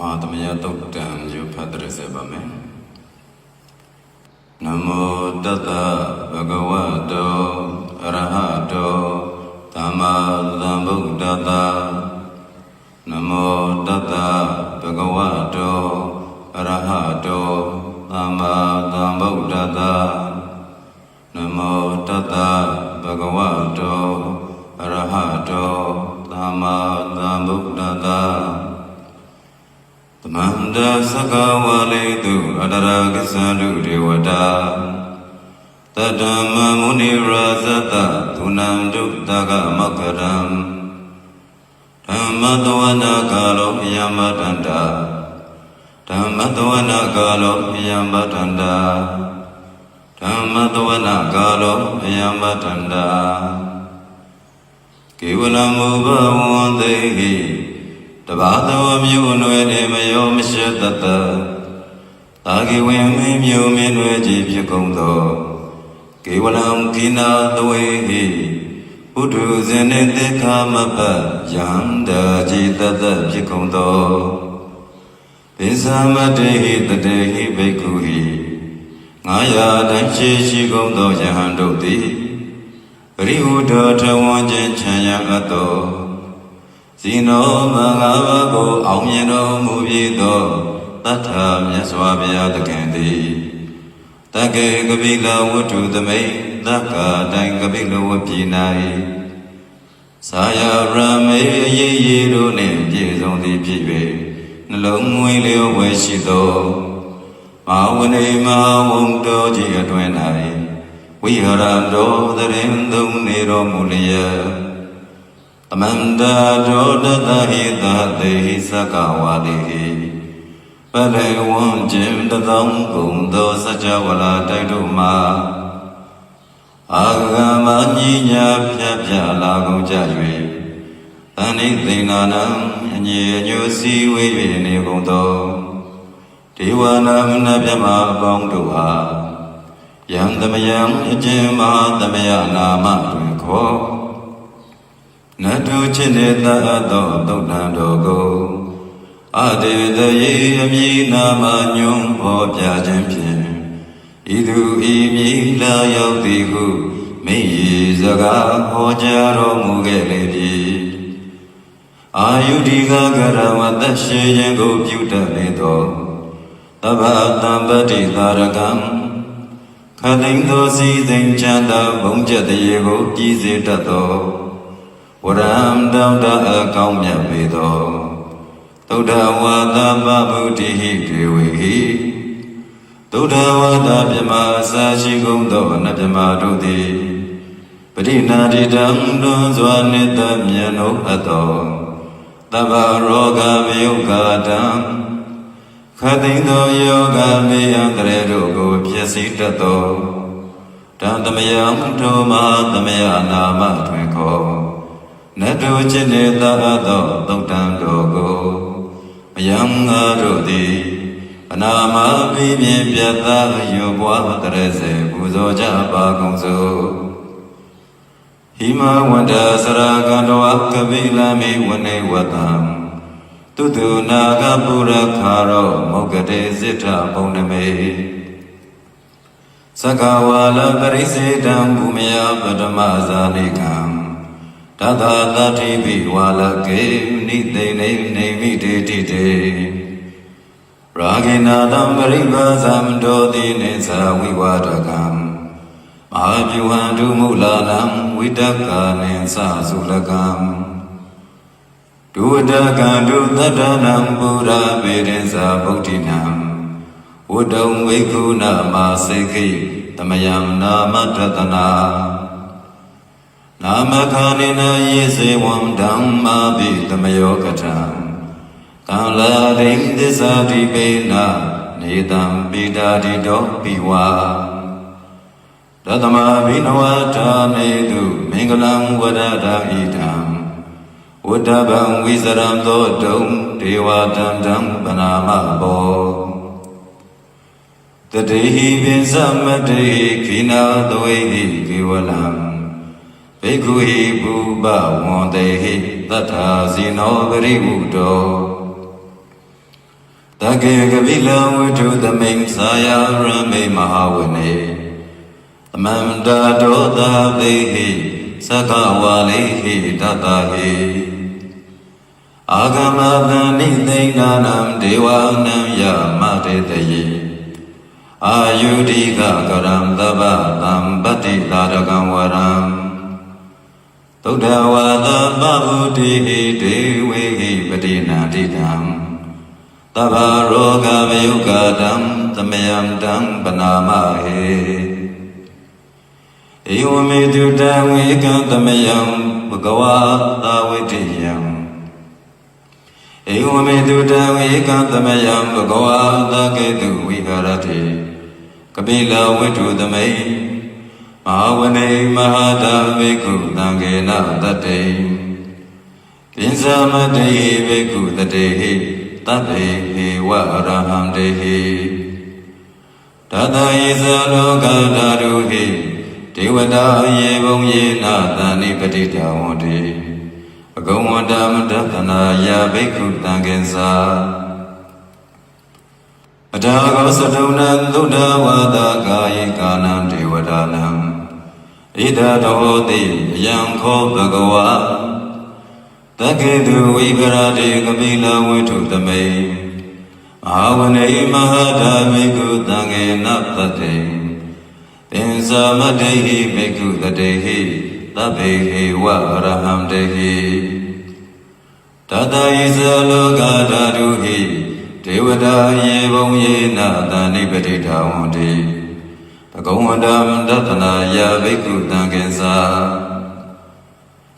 မဟာသမယတုတ်တံယူဖတ်တရစေပါမယ်နမောတတ္တဗဂဝတောအရဟတောသမ္မာသမ္ဗုဒ္ဓတ္တနမောတတ္တဗဂဝတောအရဟတောသမ္မာသမ္ဗုဒ္ဓတ္တနမောတတ္တဗဂဝတောအရဟတောသမ္မာသမ္ဗုဒ္ဓတ္တ သမန္တသကဝလေတုအတရာကသန္တုဒေဝတာတတမမုနိရာဇတသုနန္တုတကမကရံဓမ္မတဝနာကာလောယမတန္တာဓမ္မတဝနာကာလောယမတန္တာဓမ္မတဝနာကာလောယမတန္တာကေဝလမုဘဝံတေဟိ တဘာသောမြို့နွယ်နေမယောမရှိတတ်တတာဂေဝင်မင်းမြို့မင်းနွယ်ကြီးဖြစ်ကုန်သောကေဝလံခိနာသဝေဟိဘုဒ္ဓဇင်နေတေခမပယံတာကြီးတတဖြစ်ကုန်သောပိသမတေဟိတတေဟိဘိက္ခုဟိငါယာတိုင်းရှိရှိကုန်သောယဟန်တို့သည်ပရိဟုဒထဝံခြင်းချမ်းရအပ်သော ဇိနောမင်္ဂလာကိုအောင်မြင်တော်မူပြီးသောတတ္ထာမြတ်စွာဘုရားသခင်သည်တက္ကေကပိလဝတ္ထုသမိတ်တက္ကာတိုင်းကပိလဝပြည်၌သာယရမေအရေးရတို့နှင့်ပြည့်စုံသည်ဖြစ်၍နှလုံးမွေးလျောဝဲရှိသောမဟာဝနေမဟာဝုံတော်ကြီးအတွင်၌ဝိဟရတော်သရင်သုံးနေတော်မူလျက် အမန္တာဒောတတဟိသတေဟိသကဝါတိဟိပလေဝံကျင်တသောကုံသောစัจ java လာတိုက်တို့မှာအာဂမညီညာဖြတ်ဖြတ်လာကုန်ကြ၍တဏိသိဏနံအညီအညွစည်းဝေး၍နေကုန်သောဒေဝနာမနဗျမအပေါင်းတို့အားယံသမယံအကျဉ်မဟာသမယနာမတွင်ခေါ် နတုချစ်နေတတ်သောသုတ်တံတော်ကိုအတေတယေအမိနာမညွန်ဖော်ပြခြင်းဖြင့်ဤသူဤမိလာရောက်သည်ဟုမိရီစကားဟောကြားတော်မူခဲ့လေပြီအာယုဒီကကရဝတ္တရှိခြင်းကိုပြုတတ်လေသောတဗ္ဗတံပတိသာရကံခတိန်သောစီသိင်္ချမ်းသာဘုံကျက်တရေကိုပြည်စေတတ်သော ဝရံတောင်းတအကောင်းမြတ်ပေသောသုဒ္ဓဝါဒပဗုဒ္ဓိဟိဒေဝေဟိသုဒ္ဓဝါဒမြမအစာရှိကုန်သောအနတ်မြမတို့သည်ပရိနာတိတံလွန်စွာနိတ္တမြတ်တို့အပ်သောတဗ္ဗရောဂမယုကာတံခတိန်သောယောဂမေယံတရေတို့ကိုဖြစ်စေတတ်သောတံသမယံထိုမဟာသမယနာမတွင်ခေါ် နတုจิตနေသာသောသုတ်တံတော်ကိုအယံငါတို့သည်အနာမပိမြင်ပြတ်သားယောဘွားတရစေပူဇော်ကြပါကုန်စို့ဟိမဝန္တစရာကန္တောကပိလမေဝနေဝတံတုတုနာဂပုရခါရောမောဂတေစိထပုံနမေသက္ကဝါလပရိစေတံဘူမယပထမဇာနိကံ တသာတတိပိဝါလကေနိသိနေနေမိတေတိတေရာဂိနာတံပရိပါဇံတောတိနေသဝိဝါဒကံမဟာပြုဟံဒုမူလာနံဝိတကာနေသသုလကံဒုဝဒကံဒုသတ္တနံပုရာပေရင်္ဇာဗုဒ္ဓိနံဝတ္တုံဝိက္ခုနာမစေခိတမယံနာမတတနာ နာမခာနိနယေစေဝံဓမ္မာပိတမယောကထံကံလာရိသစ္စာတိပေနနေတံပိတာတိတောပိဝါတသမဘိနဝထာနေတုမင်္ဂလံဝရဒာဣတံဝတ္တဗံဝိစရံသောတုံဒေဝတံတံပနာမဘောတတေဟိပိသမတေခိနာသဝေဟိကေဝလံ ဘေကုဟိဘူပဝန္တေဟိတထာဇိနောပရိဟုတောတကေကပိလဝိထုသမိန်သာယရမေမဟာဝနေသမန္တာဒောတာသေဟိသက္ကဝါလိဟိတတဟိအာဂမတန်နိသိဏနံဒေဝနံယမတေတယေအာယုဒိကကရံတဗ္ဗသံပတ္တိသာရကံဝရံ သုဒ္ဓဝါဒပဗုတိဟိဒေဝေဟိပတိနာတိတံတဗ္ဗရောဂမယုကတံသမယံတံပနာမဟေဧဝမေတုတံဝေကံသမယံဘဂဝါသာဝိတ္တိယံဧဝမေတုတံဝေကံသမယံဘဂဝါသာကေတုဝိဟာရတိကပိလဝိတုသမိ န်မဟာဝနေမဟာတာဘိက္ခုသံဃေနတတ္တေပိဇာမတေဘိက္ခုတတေဟိတတ္တေဟေဝရဟံတေဟိတတယေဇလောကဓာတုဟိဒေဝတာယေဘုံယေနာသန္နိပတိတဝန္တိအကုံဝတ္တမတသနာယဘိက္ခုသံဃေသာ အထာဂောသတုံနံသုဒ္ဓဝါဒကာယေကာနံဒေဝတာနံဣဒတောတိယံခောဘဂဝါတကေတုဝိကရတိကပိလဝိထုသမိန်အာဝနေမဟာဓာမိကုသံဃေနတတေသင်္သာမတေဟိမိကုတတေဟိသဗ္ဗေဟေဝရဟံတေဟိတတယိဇလောကဓာတုဟိ ဒေဝတာယေဘုံယေနသန္နိပတိထာဝန္တိဘဂဝန္တမတတနာယဘိက္ခုတံကေသာ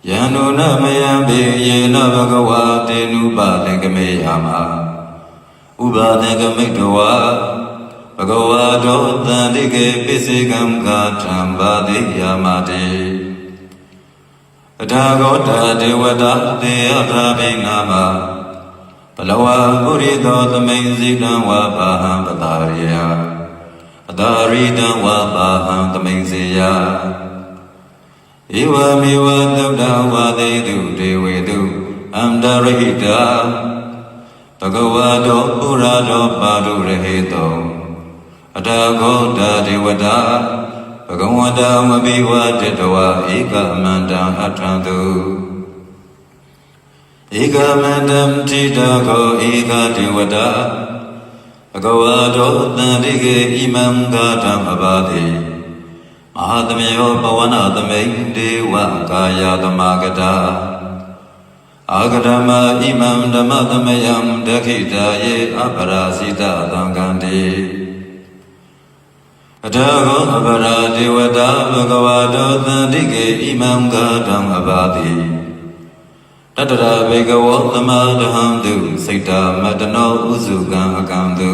ယန္တုနမယံဘေယေနဘဂဝါတေနုပသင်္ကမေယမဥပါသင်္ကမိတဝါဘဂဝါတောတန္တိကေပိစေကံကာထံပါတိယာမတေအထာဂောတာဒေဝတာတေယထာဘိနာမဘ လဝပုရိသောသမိန်စိကံဝါပါဟံပတာရိယအတာရိတံဝါပါဟံသမိန်စေယဧဝမေဝသုဒ္ဓဝါသေတုဒေဝေတုအန္တရိဟိတာဘဂဝါတောပုရာတောပါတုရဟေတောအထာဂောတာဒေဝတာဘဂဝန္တမပိဝတေတဝဧကမန္တံအထံတု ဧကမန္တံတိတကောဧကဒေဝတာဘဂဝါတောတန္တိကေဣမံဂါဓမ္မဘာတိမဟာသမယောဘဝနာသမိန်ဒေဝကာယသမဂတာအာဂဓမ္မဣမံဓမ္မသမယံဒခိတာယေအပရာဇိတသံဃံတိအထာဂောအပရာဒေဝတာဘဂဝါတောတန္တိကေဣမံဂါဓမ္မဘာတိ တတရာဘေကဝောသမာဒဟံတုစိတ်တာမတနောဥစုကံအကံတု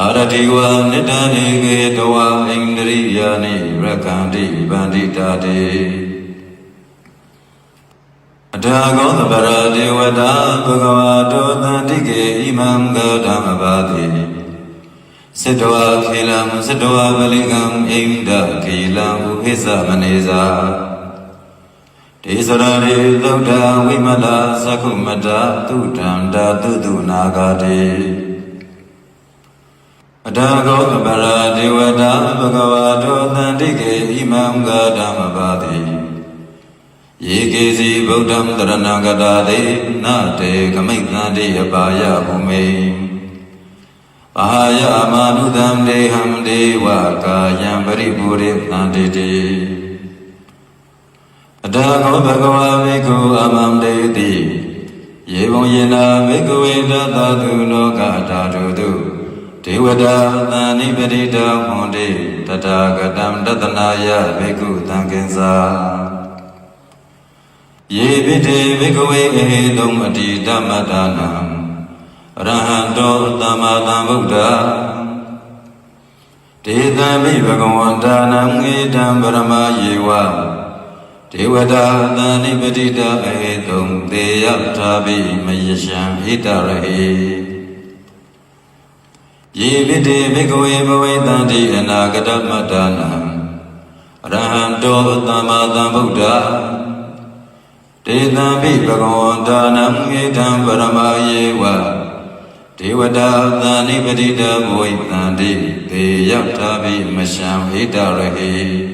အာရတိဝနိတံနေကေတဝဣန္ဒရိယာနိရကန္တိဗန္တိတာတိအထာဂောသဗရာဒေဝတာဘဂဝါတောတန္တိကေဣမံဂောဓမ္မဘာတိစေတဝါခေလံစေတဝါပလိကံဣန္ဒခေလံဥဟိသမနေသာ ဒေသရရေသုဒ္ဓဝိမလသကုမတသုတံတာတုတုနာဂတိအတာဂောအပရာဒေဝတာဘဂဝါတောတန္တိကေဣမံဂါဓမ္မပါတိယေကေစီဗုဒ္ဓံတရဏဂတာတိနတေကမိတ်တန္တိအပါယဘုမေဘာယမာနုတံဒေဟံဒေဝကာယံပရိပူရိသန္တိတိ အတာကောဘဂဝါမေကုအမံတေတိယေဘုံယေနာမေကဝေတသတုလောကဓာတုတုဒေဝတာသန္နိပတိတဟွန်တိတထာဂတံတတနာယဘေကုသံဃင်္စာယေပိတေဘေကဝေအဟေတုံအတိဓမ္မဒါနံရဟံတောသမ္မာသမ္ဗုဒ္ဓဒေသမိဘဂဝန္တာနံဧတံပရမယေဝ ဒေဝတာသန္နိပတိတအဟေတုံသေယထာပိမယရှံဣတရဟေယေပိတေဘေကဝေဘဝေတန္တိအနာဂတမတ္တနာရဟံတောသမ္မာသမ္ဗုဒ္ဓဒေသံပိဘဂဝန္တာနံဧတံပရမယေဝဒေဝတာသန္တိပတိတဘဝိသန္တိတေရောက်တာဘိမရှံဟိတရဟိ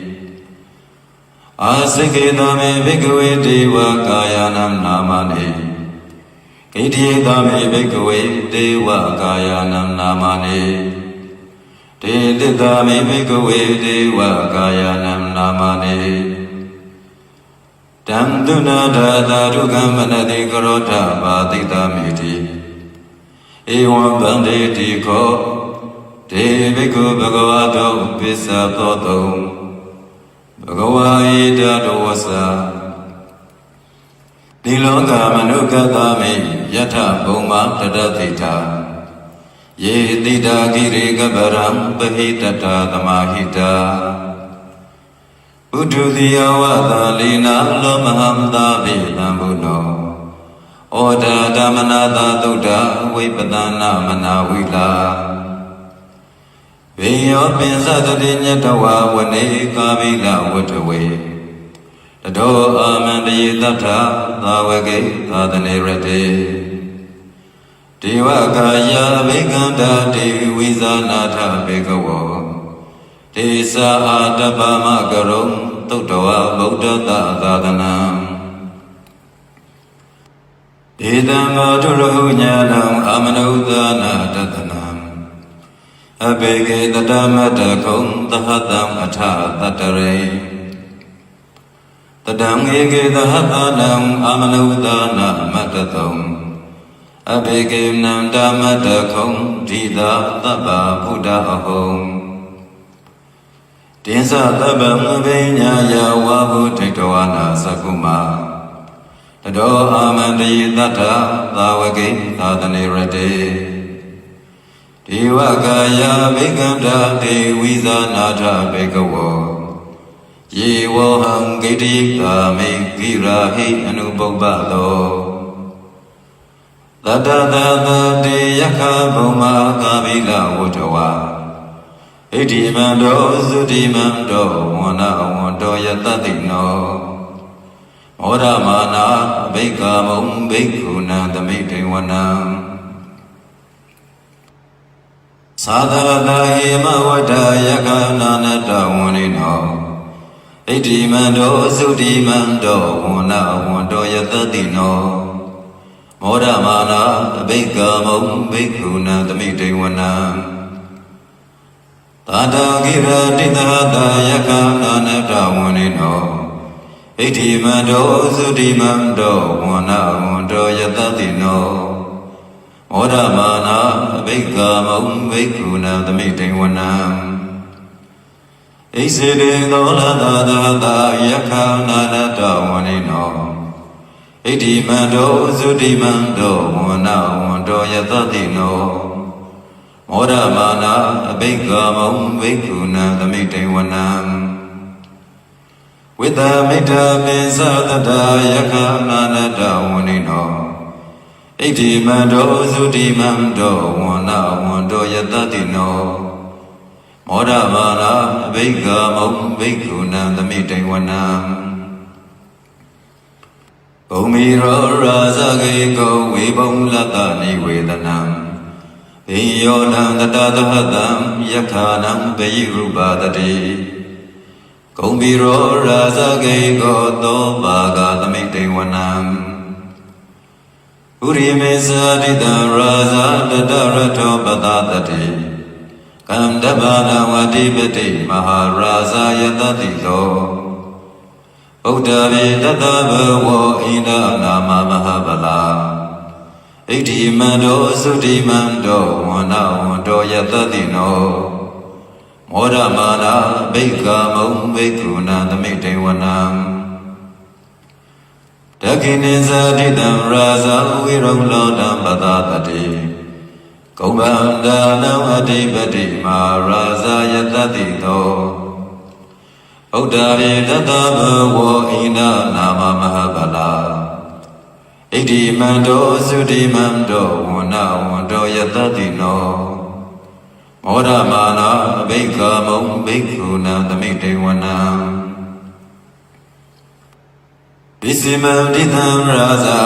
အာစိကေတမေဘိကဝေဒေဝကာယနံနာမနေဣတိတမေဘိကဝေဒေဝကာယနံနာမနေတေတိတမေဘိကဝေဒေဝကာယနံနာမနေတံတုနာဒါတာဒုက္ခမနတိကရောဓဘာတိတမေတိဧဝံဗန္တေတိခောဒေဘိက္ခုဘဂဝါတောပစ္စသောတုံ ဘဂဝါဣတတောဝဆာဒီလောကမနုကသမိယထဘုံမတတသိတာယေတိတာကိရိကပရံပဟိတတသမာဟိတာဥဒုတိယဝသလိနာလောမဟံသာပိလံဘုနောဩဒါဓမ္မနာသာသုဒ္ဓဝိပဒနာမနာဝိလာ ဝေယောပင်စတတိညတဝဝနေကာမိလဝတ္ထဝေတတောအာမန္တယေတ္ထသာဝကေသာသနေရတေဒေဝကာယဘိကန္တာဒေဝိဇာနာထဘေကဝောဒေသာအာတပမကရုံသုတ္တဝဗုဒ္ဓတသာသနံဧတံမောတုရဟုညာဏံအာမနုဿာနာတတနံ အဘေကေတတမတကုံသဟတံအထတတရေတတံဧကေသဟတနံအာမနုဿာနာမတတုံအဘေကေနံဓမ္မတကုံဓိတာသဗ္ဗဗုဒ္ဓအဟုံတင်္စသဗ္ဗံအဘိညာယဝါဘုထိတဝနာသကုမာတတောအာမန္တိတတ္ထသာဝကိသာသနေရတေ ဒေဝကာယဘိကန္တာဒေဝိဇာနာထဘေကဝောယေဝဟံဂိတိကာမိကိရာဟိအနုပုပ္ပသောတတတတတေယခဘုံမာကာမိလဝတ္ထဝါဣတိမန္တောသုတိမန္တောဝန္နဝန္တောယတတိနောမောဒမာနာဘိက္ခမုံဘိက္ခုနံသမိတေဝနံ သာသရတဟေမဝတ္တယခနာနတဝန္နိနောဣတိမန္တောသုတိမန္တောဝန္နဝန္တောယတတိနောမောဒမာနာဘိက္ခမုံဘိက္ခုနံသမိတေဝနံသာတဂိရတိတဟတယခနာနတဝန္နိနောဣတိမန္တောသုတိမန္တောဝန္နဝန္တောယတတိနော မောဒမာနာအဘိက္ခမုံဘိက္ခုနံသမိတေဝနံဣစေတေသောလသာသာသာယခာနာနတဝန္နိနောဣတိမန္တောသုတိမန္တောဝန္နဝန္တောယတတိနောမောဒမာနာအဘိက္ခမုံဘိက္ခုနံသမိတေဝနံဝိတမိတ္တပိသတတယခနာနတဝန္နိနော ဣတိမန္တောသုတိမန္တောဝန္နဝန္တောယတတိနောမောဒမာနာအဘိက္ခမုံဘိက္ခုနံသမိတေဝနံဘုံမီရောရာဇဂေကောဝေဘုံလတ္တနိဝေဒနံဣယောနံတတသဟတံယခာနံဘယိရူပတတိဂုံဘီရောရာဇဂေကောသောဘာဂသမိတေဝနံ ဥရိမေဇာတိတံရာဇာတတရထောပတတတိကန္တဘာနဝတိပတိမဟာရာဇာယတတိသောဗုဒ္ဓဘေတတဘဝဣန္ဒနာမမဟာဗလာဣတိမန္တောသုတိမန္တောဝန္နဝန္တောယတတိနောမောဒမာနာဘိက္ခမုံဘိက္ခုနာသမိတေဝနံ တခိနိဇာတိတံရာဇာဝိရုံလောတံပတတတိကုံဗန္ဒာနံအတိပတိမာရာဇာယတတိသောဗုဒ္ဓရေတတဘဝဣန္ဒနာမမဟာဗလာဣတိမန္တောသုတိမန္တောဝန္နဝန္တောယတတိနောမောဒမာနာဘိက္ခမုံဘိက္ခုနံသမိတေဝနံ ပစ္စည်းမံတိသံရာဇာ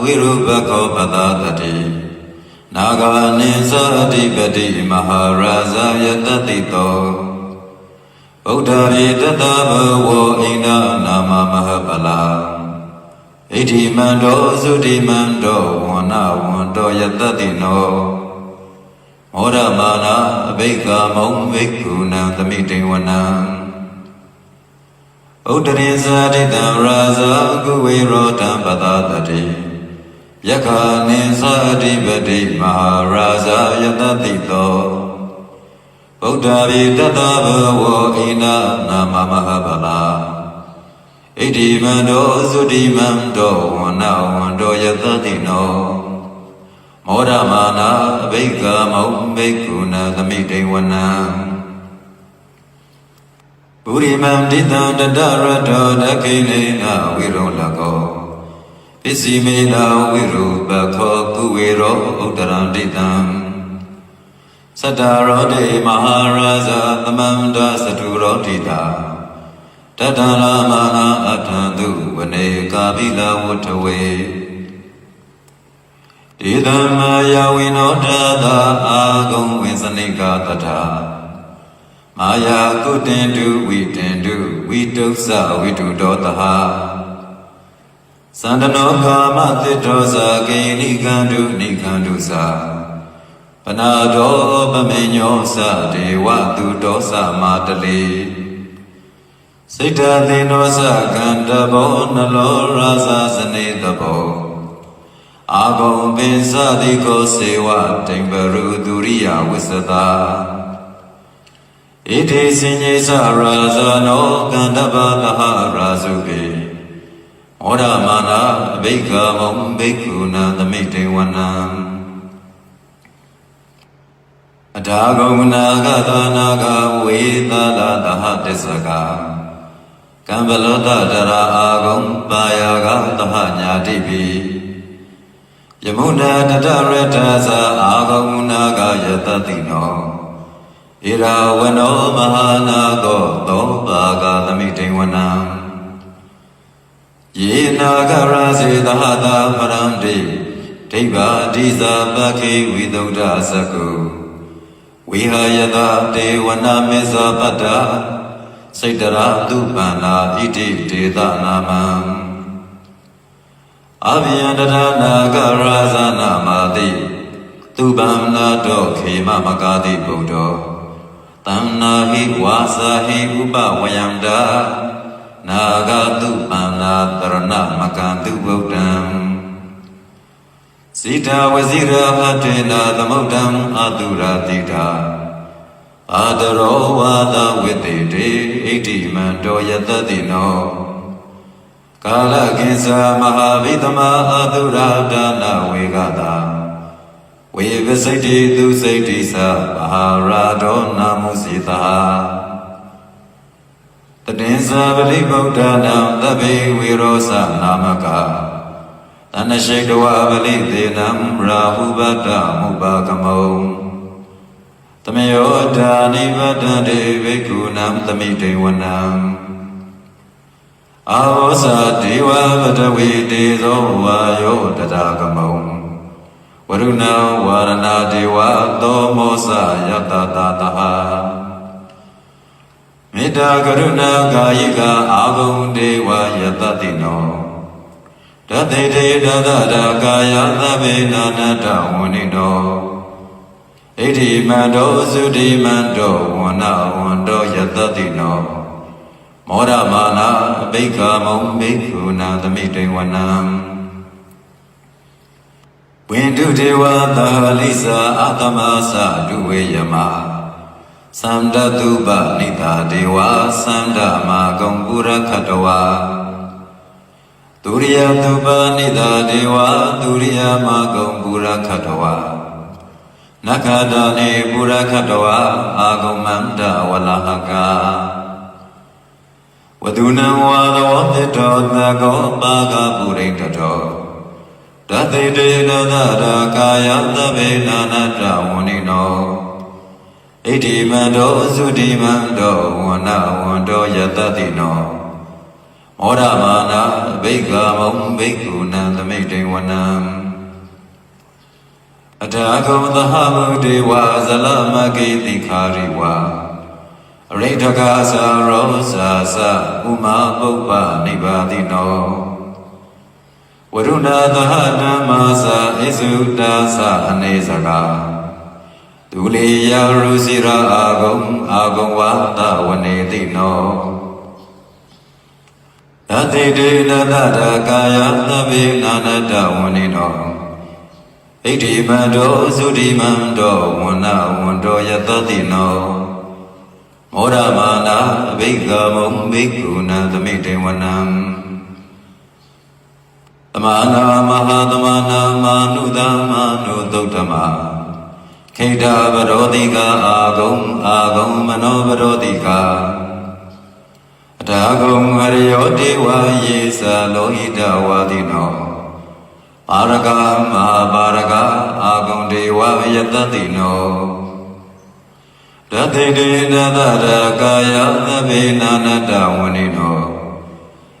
ဝိရုပခောပတတတိနာဂာနိသတိပတိမဟာရာဇယတတိတောဗုဒ္ဓရေတတဘဝအိန္ဒနာမမဟပလာဣတိမန္တောသုတိမန္တောဝန္နဝန္တောယတတိနောမောရမာနာအဘိက္ခမုံဘိက္ခုနံသမိတေဝနံ ဥဒ္ဒရိဇာတိတံရာဇာကုဝေရောတံပတတတိယက္ခာနိသတိပတိမဟာရာဇာယတတိတောဗုဒ္ဓရေတတဘဝအိန္ဒနာမမဟပလာဣတိမန္တောသုတိမန္တောဝန္နဝန္တောယတတိနောမောရမာနာအဘိက္ခမုံဘိက္ခုနသမိတေဝနံ ပုရိမံတိတံတတရတောဒခိနေနဝိရောလကောပစ္စည်းမေနဝိရူပခောကုဝေရောဥတ္တရံတိတံသတ္တရောတေမဟာရာဇသမန္တသတုရောတိတာတတရမဟာအထံသူဝနေကာပိလဝတ္ထဝေဣဒံမာယဝိနောတသာအာဂုံဝိစနိကတထာ မာယာကုတင်တုဝိတင်တုဝိတုသဝိတုတောတဟသန္တနောကာမတိတောဇာဂိနိကန္တုနိကန္တုသာပနာတော်ပမေညောသဒေဝသူတော်သမာတလေစိတ်တသေနောသကန္တဘောနလောရာဇာစနေတဘောအာဂုံပင်စတိကိုစေဝတိံပရုဒုရိယဝစ္စတာ ဣတိစင်ကြီးစရာဇာနောကန္တဘာသဟရာဇုပေမောဒမာနာအဘိက္ခမုံဘိက္ခုနံသမိတေဝနံအထာဂုဏနာဂသနာဂဝေသလာတဟတစ္စကကံဗလောတတရာအာဂုံပါယကသဟညာတိပိယမုဏတတရတသအာဂုဏနာဂယတတိနော ဣရာဝနောမဟာနာကောသောပါကသမိတေဝနံယေနာဂရာစေသဟတာပရံတိဒိဗ္ဗာဒီဇာပခေဝိသုဒ္ဓသကုဝိဟာယတတေဝနာမေဇပတ္တာစိတ်တရာသူပန္နာဣတိဒေသနာမံအဘိယန္တရနာဂရာဇနာမာတိသူပန္နာတောခေမမကာတိဗုဒ္ဓော တဏ္ဏဟိဝါစာဟိဥပဝယန္တာနာဂတုပန္နာတရဏမကံတုဗုဒ္ဓံစိတဝဇိရဟတေနာသမုဒ္ဒံအာတုရာတိတာအာတရောဝါဒဝိတေတေဣတိမံတောယတတိနောကာလကိစ္ဆာမဟာဗိသမအာတုရာဒါနဝေကတာ ဝေပစိတ်တိသူစိတ်တိသမဟာရာတောနာမုစီတာတတေဇာပရိဗုဒ္ဓနာသဗ္ဗေဝေရောသနာမကာတဏရှိတဝပလိသေနံရာဟုပတ္တမုပါကမောတမယောဓာနိဗ္ဗတံတေဘိက္ခုနံသမိတေဝနံအာဝဇာဒေဝပတဝေတေဇောဝါယောတတကမော ဝရုဏဝါရဏဒေဝသောမောစယတတတဟမေတ္တာကရုဏာကာယိကအာဂုံဒေဝယတတိနောတသိတေတသတာကာယသဗ္ဗေနာနတဝဏိတောဣတိမန္တောသုတိမန္တောဝဏဝန္တောယတတိနောမောရမာနာဘိက္ခမုံဘိက္ခုနာသမိတေဝနံ ဝိန္ဒုဒေဝသာလိစာအာတမသဒုဝေယမသန္တတုပနိတာဒေဝသန္ဓမာဂုံပုရခတဝါဒုရိယသုပနိတာဒေဝဒုရိယမဂုံပုရခတဝနခတနေပုရခတဝအာဂုံမန္တဝလဟကဝဒုနံဝါသဝတိတောသကောပါကပုရိတတော တသိတေနသရာကာယသဗ္ဗေနာနတဝဏိနောဣတိမန္တောသုတိမန္တောဝဏဝန္တောယတတိနောမောဒမာနာဘိက္ခမုံဘိက္ခုနံသမိတေဝနံအအထာဂုံသဟဗုဒေဝဇလမကေတိခာရိဝါအရိဋ္ဌကာသရောစာသဥမာပုပ္ပနိဗ္ဗာတိနော ဝရုဏသဟဓမ္မာသာဣစုတာသအနေစကာဒုလေယရုစီရာအာဂုံအာဂုံဝါဒဝနေတိနောတတိတေနတတကာယသဗ္ဗေနာနတဝနေနောဣတိမန္တောသုတိမန္တောဝန္နဝန္တောယတတိနောမောရမာနာအဘိက္ခမုံဘိက္ခုနသမိတေဝနံသ မာနာမဟာသမာနာမာနုသမနုသုတ်တမခိတဗရောတိကာအာဂုံအာဂုံမနောဗရောတိကာအထာဂုံဟရိယောတေဝယေသလောဟိတဝါတိနောပါရကမဟာပါရကအာဂုံဒေဝယတတိနောတတိတေနတရကာယသဗ္ဗေနာနတဝနိနော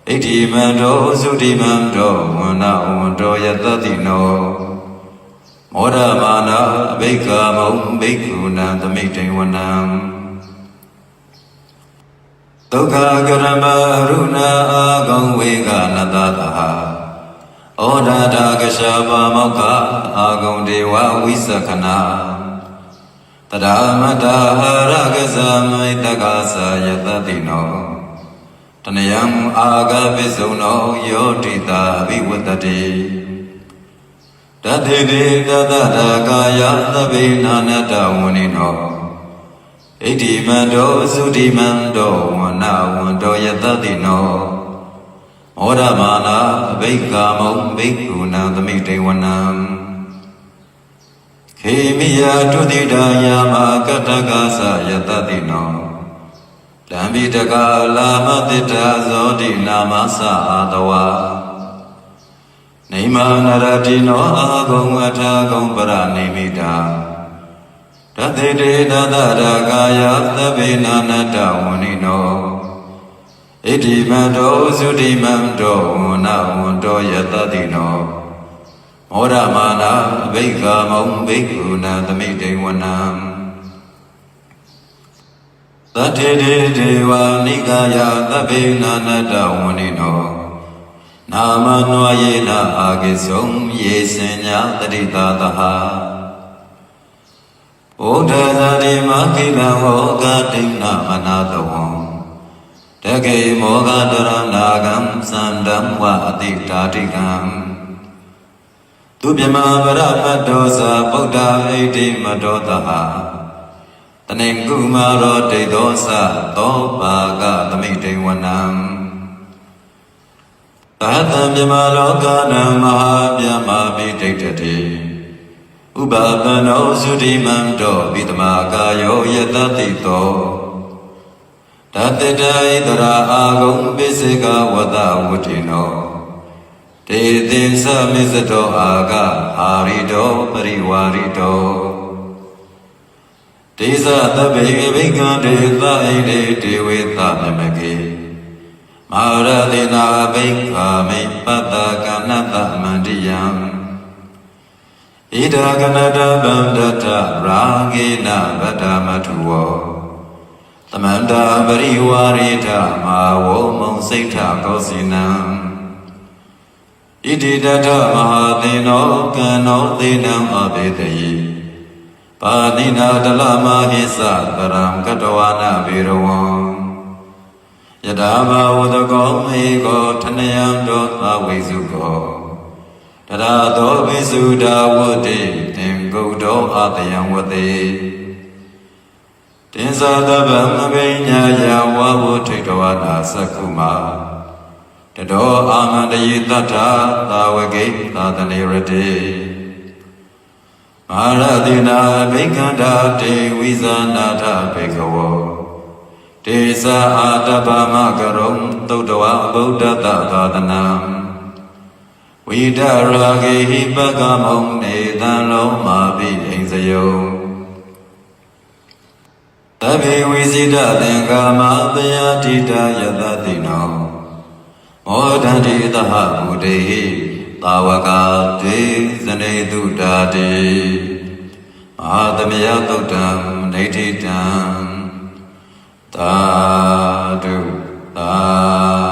ဣတိမန္တောသုတိမန္တောဝန္နဝန္တောယတတိနောမောရမာနာအဘိက္ခမုံဘိက္ခုနံသမိတေဝနံဒုက္ခကရမရုဏအာဂံဝေကနတတဟဩဒတာကရှာပါမောက္ခအာဂုံဒေဝဝိသခနာတရာမတဟရကဇမိတကသာယတတိနော တနယံအာဂပိစုံနောယောတိတာဘိဝတ္တတိတတိတိတတတကာယသဗ္ဗေနာနတဝနိနောဣတိမန္တောသုတိမန္တောဝန္နဝန္တောယတတိနောဩရမာနာအဘိက္ခမုံဘိက္ခုနံသမိတေဝနံခေမိယတုတိတာယာမကတ္တကသယတတိနော လံဘိတကလာမတိတာဇောတိနာမသအာတဝါနေမနရတိနောအာဂုံအထာဂုံပရနေမိတာတသေတေတတရာကာယသဗ္ဗေနာနတဝနိနောဣတိမန္တောသုတိမန္တောဝနဝန္တောယတတိနောမောရမာနာအဘိက္ခမုံဘိက္ခုနံသမိတေဝနံ သတ္ထေတေဒေဝနိကာယသဗ္ဗေနာနတဝနိနောနာမနွာယေနအာကိစုံယေစင်ညာတတိတာတဟဘုဒ္ဓသာတိမခိလဟောဂတိနာမနာတဝံတကေမောဂတရဏာကံသန္တံဝအတိတာတိကံသူပြမပရမတ္တောသာဗုဒ္ဓဣတိမတောတဟ တနေကုမာရောဒိဋ္ဌောသသောပါကသမိတေဝနံသာတံမြမလောကနံမဟာပြမပိဋိတတိဥပပနောသုတိမံတောဝိတမကာယောယတတိတောတတတဣတရာအာဂုံပိစိကဝတဝုတိနောတေသင်္သမစ္စတောအာဂအာရိတောပရိဝါရိတော ဒေသသဗ္ဗေဘိက္ခဒေသဣတိဒေဝေသမြမကေမာရတိနာဘိက္ခာမိပတ္တကနတမန္တိယံဣဒာကနတဗန္ဒတရာဂေနဗတ္တမထုဝောသမန္တာပရိဝါရိထမာဝုံမုံစိတ်ထကောစီနံဣတိတထမဟာသေနောကံနောသေနံအဘေတယိ ပါဏိနာတလမဟိသတရံကတဝနာဘေရဝံယတာဘာဝတကောမေကောထနယံတောသဝိစုကောတရာသောဘိစုဒါဝတိသင်္ကုတ်တောအတယံဝတိတင်္သာတဗ္ဗမဘိညာယဝဝထိတဝနာသက္ခုမာတတောအာမန္တယေတ္ထသာဝဂိသာတနေရတိ မာရတိနာဘိက္ခန္တာတေဝိဇာနာထဘေကဝောတေသာအာတဗ္ဗမကရုံသုတ္တဝဗုဒ္ဓတသာသနာဝိဒရာဂေဟိပကမုံနေတံလုံးမာပိအိစယုံတဗ္ဗေဝိဇိတသင်္ကာမတယတိတယတတိနောမောဒန္တိသဟဘုဒ္ဓေ သာဝကာတေဇနေတုတာတေအာသမယသုတ်တံဒိဋ္ဌိတံသာဓုသာ